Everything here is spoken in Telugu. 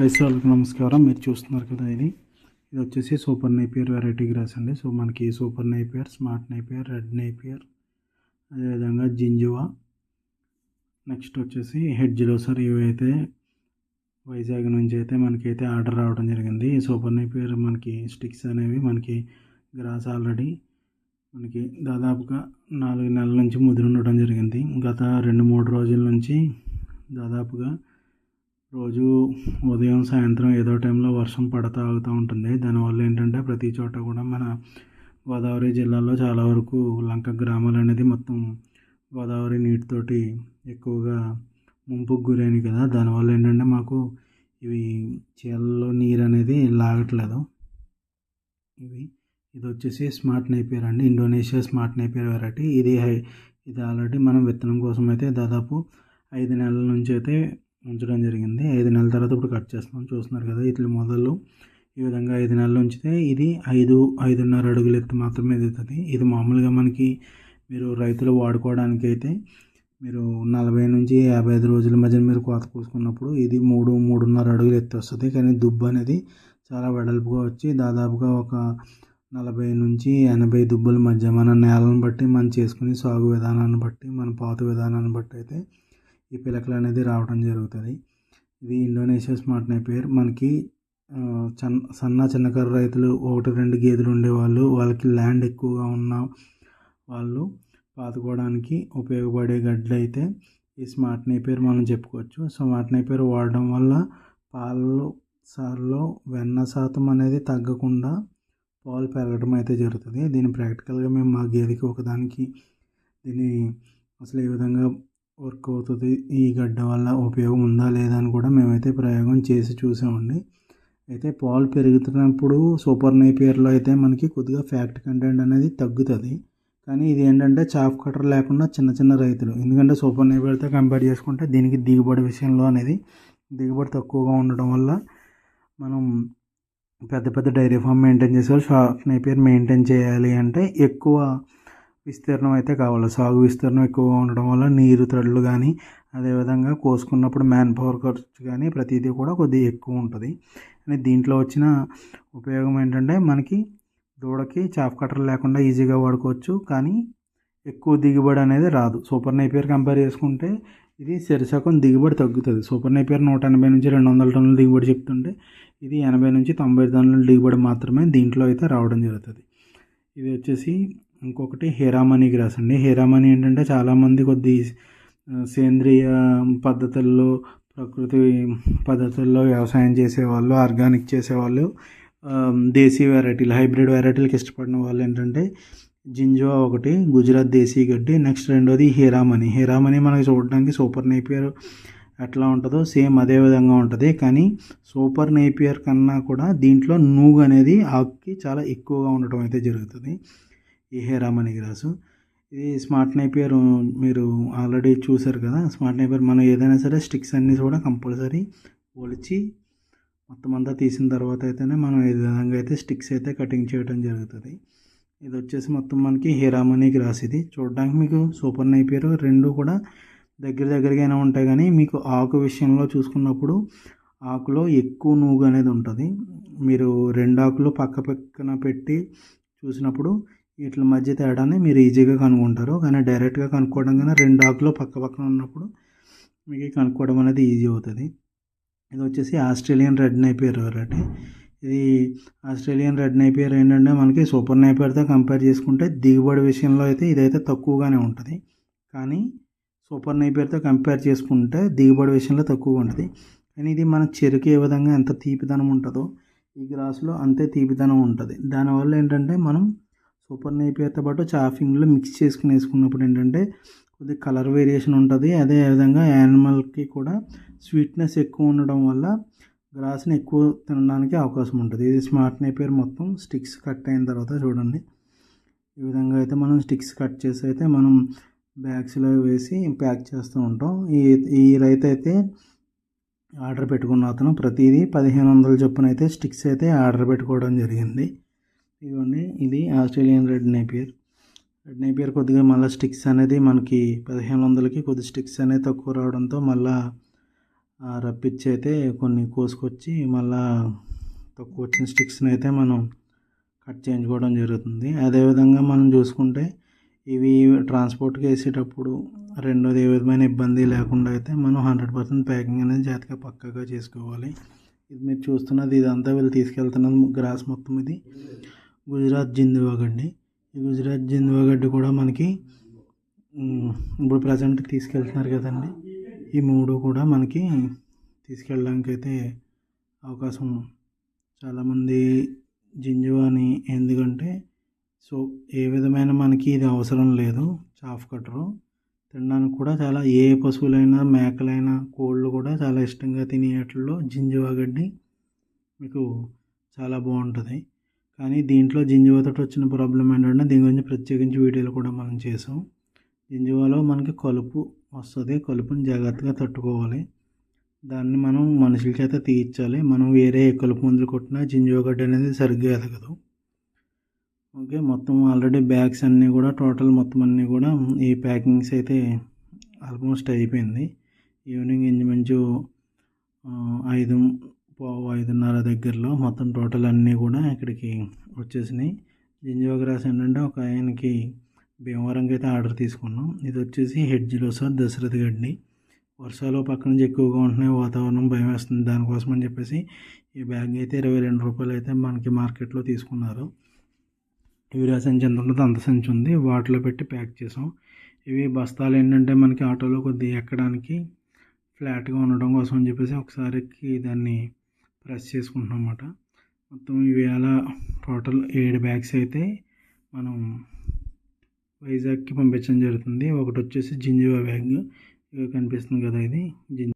రైస్ వాళ్ళకి నమస్కారం. మీరు చూస్తున్నారు కదా ఇది. ఇది వచ్చేసి సూపర్ నైపియర్ వెరైటీ గ్రాస్ అండి. సో మనకి super napier smart napier red napier అదేవిధంగా జింజువా. నెక్స్ట్ వచ్చేసి హెడ్జ్లో సార్ ఇవైతే వైజాగ్ నుంచి అయితే మనకైతే ఆర్డర్ రావడం జరిగింది. ఈ సూపర్ నైపియర్ మనకి స్టిక్స్ అనేవి మనకి గ్రాస్ ఆల్రెడీ మనకి దాదాపుగా నాలుగు నెలల నుంచి ముదిరి ఉండడం జరిగింది. గత రెండు మూడు రోజుల నుంచి దాదాపుగా రోజు ఉదయం సాయంత్రం ఏదో టైంలో వర్షం పడతా ఆగుతూ ఉంటుంది. దానివల్ల ఏంటంటే ప్రతి చోట కూడా మన గోదావరి జిల్లాలో చాలా వరకు లంక గ్రామాలు అనేది మొత్తం గోదావరి నీటితోటి ఎక్కువగా ముంపుకు గురైనవి కదా. దానివల్ల ఏంటంటే మాకు ఇవి చీలలో నీరు అనేది లాగట్లేదు. ఇవి ఇది వచ్చేసి స్మార్ట్ నైపేర్ అండి. Indonesia smart napier variety. ఇది హై ఇది ఆల్రెడీ మనం విత్తనం కోసం అయితే దాదాపు ఐదు నెలల నుంచి అయితే ఉంచడం జరిగింది. ఐదు నెలల తర్వాత ఇప్పుడు కట్ చేస్తున్నాం. చూస్తున్నారు కదా ఇట్ల మొదలు ఈ విధంగా ఐదు నెలలు ఉంచితే ఇది ఐదు ఐదున్నర అడుగులు ఎత్తు మాత్రమే ఎదుగుతుంది. ఇది మామూలుగా మనకి మీరు రైతులు వాడుకోవడానికి అయితే మీరు నలభై నుంచి యాభై ఐదు రోజుల మధ్య మీరు కోత కోసుకున్నప్పుడు ఇది మూడు మూడున్నర అడుగులు ఎత్తు వస్తుంది. కానీ దుబ్బు అనేది చాలా వెడల్పుగా వచ్చి దాదాపుగా ఒక నలభై నుంచి ఎనభై దుబ్బుల మధ్య మన నేలను బట్టి మనం చేసుకునే సాగు విధానాన్ని బట్టి మన పాత విధానాన్ని బట్టి అయితే ఈ పిలకలు అనేది రావడం జరుగుతుంది. ఇది ఇండోనేషియా స్మార్ట్ నైపేర్ మనకి చన్ సన్న చిన్నకారు రైతులు ఒకటి రెండు గేదెలు ఉండేవాళ్ళు. వాళ్ళకి ల్యాండ్ ఎక్కువగా ఉన్న వాళ్ళు పాతుకోవడానికి ఉపయోగపడే గడ్డలు అయితే ఈ స్మార్ట్ నైపేర్ మనం చెప్పుకోవచ్చు. స్మార్ట్ నైపేర్ వాడడం వల్ల పాలలో సార్లో వెన్న శాతం అనేది తగ్గకుండా పాలు పెరగడం అయితే జరుగుతుంది. దీన్ని ప్రాక్టికల్గా మేము మా గేదెకి ఒకదానికి దీన్ని అసలు ఏ విధంగా వర్క్ అవుతుంది ఈ గడ్డ వల్ల ఉపయోగం ఉందా లేదా అని కూడా మేమైతే ప్రయోగం చేసి చూసామండి. అయితే పాలు పెరుగుతున్నప్పుడు సూపర్ నైపియర్లో అయితే మనకి కొద్దిగా ఫ్యాక్ట్ కంటెంట్ అనేది తగ్గుతుంది. కానీ ఇది ఏంటంటే చాఫ్ కటర్ లేకుండా చిన్న చిన్న రైతులు. ఎందుకంటే సూపర్ నైపియర్తో కంపేర్ చేసుకుంటే దీనికి దిగుబడి విషయంలో అనేది దిగుబడి తక్కువగా ఉండడం వల్ల మనం పెద్ద పెద్ద డైరీ ఫామ్ మెయింటైన్ చేసేవాళ్ళు షార్ట్ నైపియర్ మెయింటైన్ చేయాలి అంటే ఎక్కువ విస్తీర్ణం అయితే కావాలి. సాగు విస్తీర్ణం ఎక్కువగా ఉండడం వల్ల నీరు త్రెడ్లు కానీ అదేవిధంగా కోసుకున్నప్పుడు మ్యాన్ పవర్ ఖర్చు కానీ ప్రతిదీ కూడా కొద్దిగా ఎక్కువ ఉంటుంది. కానీ దీంట్లో వచ్చిన ఉపయోగం ఏంటంటే మనకి దూడకి చాఫ్ కట్టర్ లేకుండా ఈజీగా వాడుకోవచ్చు. కానీ ఎక్కువ దిగుబడి అనేది రాదు. సూపర్ నైపియర్ కంపేర్ చేసుకుంటే ఇది సరిసగం దిగుబడి తగ్గుతుంది. సూపర్ నైపియర్ నూట ఎనభై నుంచి రెండు వందల టన్నుల దిగుబడి చెప్తుంటే ఇది ఎనభై నుంచి తొంభై టన్నుల దిగుబడి మాత్రమే దీంట్లో అయితే రావడం జరుగుతుంది. ఇది వచ్చేసి ఇంకొకటి హేరామణి గ్రాస్ అండి హేరామణి ఏంటంటే చాలామంది కొద్ది సేంద్రియ పద్ధతుల్లో ప్రకృతి పద్ధతుల్లో వ్యవసాయం చేసేవాళ్ళు ఆర్గానిక్ చేసేవాళ్ళు దేశీ వెరైటీలు హైబ్రిడ్ వెరైటీలకు ఇష్టపడిన వాళ్ళు ఏంటంటే జింజువా ఒకటి గుజరాత్ దేశీ గడ్డి నెక్స్ట్ రెండోది హీరామణి. హీరామణి మనకి చూడడానికి సూపర్ నేపియర్ ఎట్లా ఉంటుందో సేమ్ అదే విధంగా ఉంటుంది. కానీ సూపర్ నేపియర్ కన్నా కూడా దీంట్లో నూగు అనేది ఆకుకి చాలా ఎక్కువగా ఉండటం అయితే జరుగుతుంది. ఈ హేరామణి గ్రాసు ఇది స్మార్ట్ నైపియర్ మీరు ఆల్రెడీ చూసారు కదా స్మార్ట్ నైపియర్ మనం ఏదైనా సరే స్టిక్స్ అన్నీ కూడా కంపల్సరీ ఒలిచి మొత్తం అంతా తీసిన తర్వాత అయితేనే మనం ఈ విధంగా అయితే స్టిక్స్ అయితే కటింగ్ చేయడం జరుగుతుంది. ఇది వచ్చేసి మొత్తం మనకి హీరామణి గ్రాస్ ఇది. చూడడానికి మీకు సూపర్ నైపేరు రెండు కూడా దగ్గర దగ్గరగానే ఉంటాయి కానీ మీకు ఆకు విషయంలో చూసుకున్నప్పుడు ఆకులో ఎక్కువ నూగు అనేది ఉంటుంది. మీరు రెండు ఆకులు పక్క పక్కన పెట్టి చూసినప్పుడు వీటి మధ్య తేడాని మీరు ఈజీగా కనుక్కుంటారు కానీ డైరెక్ట్గా కనుక్కోవడం కన్నా రెండు ఆకులు పక్క పక్కన ఉన్నప్పుడు మీకు కనుక్కోవడం అనేది ఈజీ అవుతుంది. ఇది వచ్చేసి ఆస్ట్రేలియన్ రెడ్ నైపేర్ వెరైటీ ఇది ఆస్ట్రేలియన్ రెడ్ నైపియర్ ఏంటంటే మనకి సూపర్ నైపేర్తో కంపేర్ చేసుకుంటే దిగుబడి విషయంలో అయితే ఇదైతే తక్కువగానే ఉంటుంది. కానీ సూపర్ నైపేర్తో కంపేర్ చేసుకుంటే దిగుబడి విషయంలో తక్కువగా ఉంటుంది. కానీ ఇది మన చెరుకు ఏ విధంగా ఎంత తీపిదనం ఉంటుందో ఈ గ్రాసులో అంతే తీపిదనం ఉంటుంది. దానివల్ల ఏంటంటే మనం సూపర్ నైపియర్తో పాటు చాఫింగ్లో మిక్స్ చేసుకుని వేసుకున్నప్పుడు ఏంటంటే కొద్దిగా కలర్ వేరియేషన్ ఉంటుంది. అదే విధంగా యానిమల్కి కూడా స్వీట్నెస్ ఎక్కువ ఉండడం వల్ల గ్రాస్ని ఎక్కువ తినడానికి అవకాశం ఉంటుంది. ఇది స్మార్ట్ నైపియర్ మొత్తం స్టిక్స్ కట్ అయిన తర్వాత చూడండి. ఈ విధంగా అయితే మనం స్టిక్స్ కట్ చేసి అయితే మనం బ్యాగ్స్లో వేసి ప్యాక్ చేస్తూ ఉంటాం. ఈ ఈ రైతు అయితే ఆర్డర్ పెట్టుకున్న అతను ప్రతిదీ పదిహేను వందల చొప్పున అయితే స్టిక్స్ అయితే ఆర్డర్ పెట్టుకోవడం జరిగింది. ఇదిగోండి ఇది Australian red napier. Red napier కొద్దిగా మళ్ళీ స్టిక్స్ అనేది మనకి పదిహేను వందలకి కొద్ది స్టిక్స్ అనేది తక్కువ రావడంతో మళ్ళీ రప్పిచ్చి రప్పించి అయితే కొన్ని కోసుకొచ్చి మళ్ళీ తక్కువ వచ్చిన స్టిక్స్ని అయితే మనం కట్ చేయించుకోవడం జరుగుతుంది. అదేవిధంగా మనం చూసుకుంటే ఇవి ట్రాన్స్పోర్ట్కి వేసేటప్పుడు రెండోది ఏ విధమైన ఇబ్బంది లేకుండా అయితే మనం హండ్రెడ్ పర్సెంట్ ప్యాకింగ్ అనేది జాగ్రత్తగా పక్కాగా చేసుకోవాలి. ఇది మీరు చూస్తున్నది ఇదంతా వీళ్ళు తీసుకెళ్తున్నది గ్రాస్ మొత్తం ఇది. గుజరాత్ జిందువా గడ్డి ఈ గుజరాత్ జిందువా గడ్డి కూడా మనకి ఇప్పుడు ప్రజెంట్ తీసుకెళ్తున్నారు కదండి. ఈ మూడు కూడా మనకి తీసుకెళ్ళడానికి అయితే అవకాశం చాలామంది జింజువాని. ఎందుకంటే సో ఏ విధమైన మనకి ఇది అవసరం లేదు. చాఫ్ కట్టరు. తినడానికి కూడా చాలా ఏ పశువులైనా మేకలైనా కోళ్ళు కూడా చాలా ఇష్టంగా తినేటట్లు జింజువా గడ్డి మీకు చాలా బాగుంటుంది. కానీ దీంట్లో జింజువాతో వచ్చిన ప్రాబ్లం ఏంటంటే దీని గురించి ప్రత్యేకించి వీడియోలు కూడా మనం చేసాం. జింజువాలో మనకి కలుపు వస్తుంది. కలుపుని జాగ్రత్తగా తట్టుకోవాలి. దాన్ని మనం మనుషుల చేత తీయించాలి. మనం వేరే కలుపు మందులు కొట్టినా జింజువా గడ్డి అనేది సరిగ్గా ఎదగదు. ఓకే మొత్తం ఆల్రెడీ బ్యాగ్స్ అన్నీ కూడా టోటల్ మొత్తం అన్నీ కూడా ఈ ప్యాకింగ్స్ అయితే ఆల్మోస్ట్ అయిపోయింది. ఈవినింగ్ ఇంచుమించు ఐదు పావు ఐదున్నర దగ్గరలో మొత్తం టోటల్ అన్నీ కూడా ఇక్కడికి వచ్చేసినాయి. జింజోగ్రాస్ ఏంటంటే ఒక ఆయనకి భీమవరంకి అయితే ఆర్డర్ తీసుకున్నాం. ఇది వచ్చేసి హెడ్జిలో సార్ దశరథ గడ్డి. వర్షాలు పక్క నుంచి ఎక్కువగా ఉంటున్నాయి వాతావరణం భయం వేస్తుంది దానికోసం అని చెప్పేసి ఈ బ్యాగ్ అయితే ఇరవై రెండు రూపాయలు అయితే మనకి మార్కెట్లో తీసుకున్నారు. యూరియా సంచి ఎంత ఉంటుందో అంత సంచి ఉంది వాటిలో పెట్టి ప్యాక్ చేసాం. ఇవి బస్తాలు ఏంటంటే మనకి ఆటోలో కొద్దిగా ఎక్కడానికి ఫ్లాట్గా ఉండడం కోసం అని చెప్పేసి ఒకసారికి దాన్ని ప్రెస్ చేసుకుంటున్నాం అన్నమాట. మొత్తం ఇవాళ టోటల్ ఏడు బ్యాగ్స్ అయితే మనం వైజాగ్కి పంపించడం జరుగుతుంది. ఒకటి వచ్చేసి జింజువా బ్యాగ్. కనిపిస్తుంది కదా ఇది. జింజ